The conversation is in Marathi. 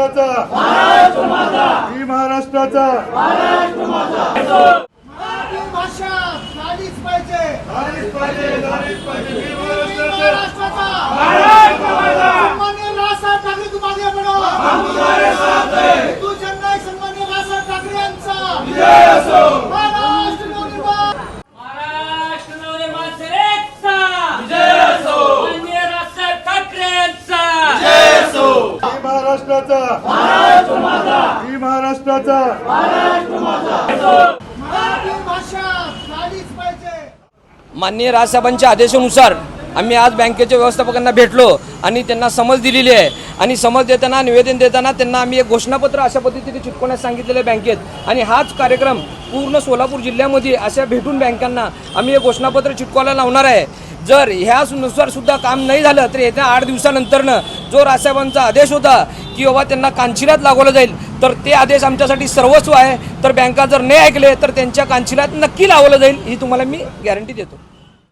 महाराष्ट्राचा. ही महाराष्ट्राचा. महाराष्ट्राचा. ही महाराष्ट्राचा. मराठी भाषा झालीच पाहिजे. माननीय राजसाहेबांच्या आदेशानुसार आम्ही आज बँकेच्या व्यवस्थापकांना भेटलो आणि त्यांना समज दिलेली आहे. आणि समज देताना निवेदन देताना त्यांना आम्ही एक घोषणापत्र अशा पद्धतीने चिटकवण्यास सांगितलेलं आहे बँकेत. आणि हाच कार्यक्रम पूर्ण सोलापूर जिल्ह्यामध्ये अशा भेटून बँकांना आम्ही एक घोषणापत्र चिटकवायला लावणार आहे. जर ह्यानुसार सुद्धा काम नाही झालं तर येत्या आठ दिवसानंतरनं जो रासाहेबांचा आदेश होता की बाबा त्यांना कांचिलात लागवलं जाईल तर ते आदेश आमच्यासाठी सर्वस्व आहे. तर बँका जर नाही ऐकले तर त्यांच्या कांचिलात नक्की लावलं जाईल ही तुम्हाला मी गॅरंटी देतो.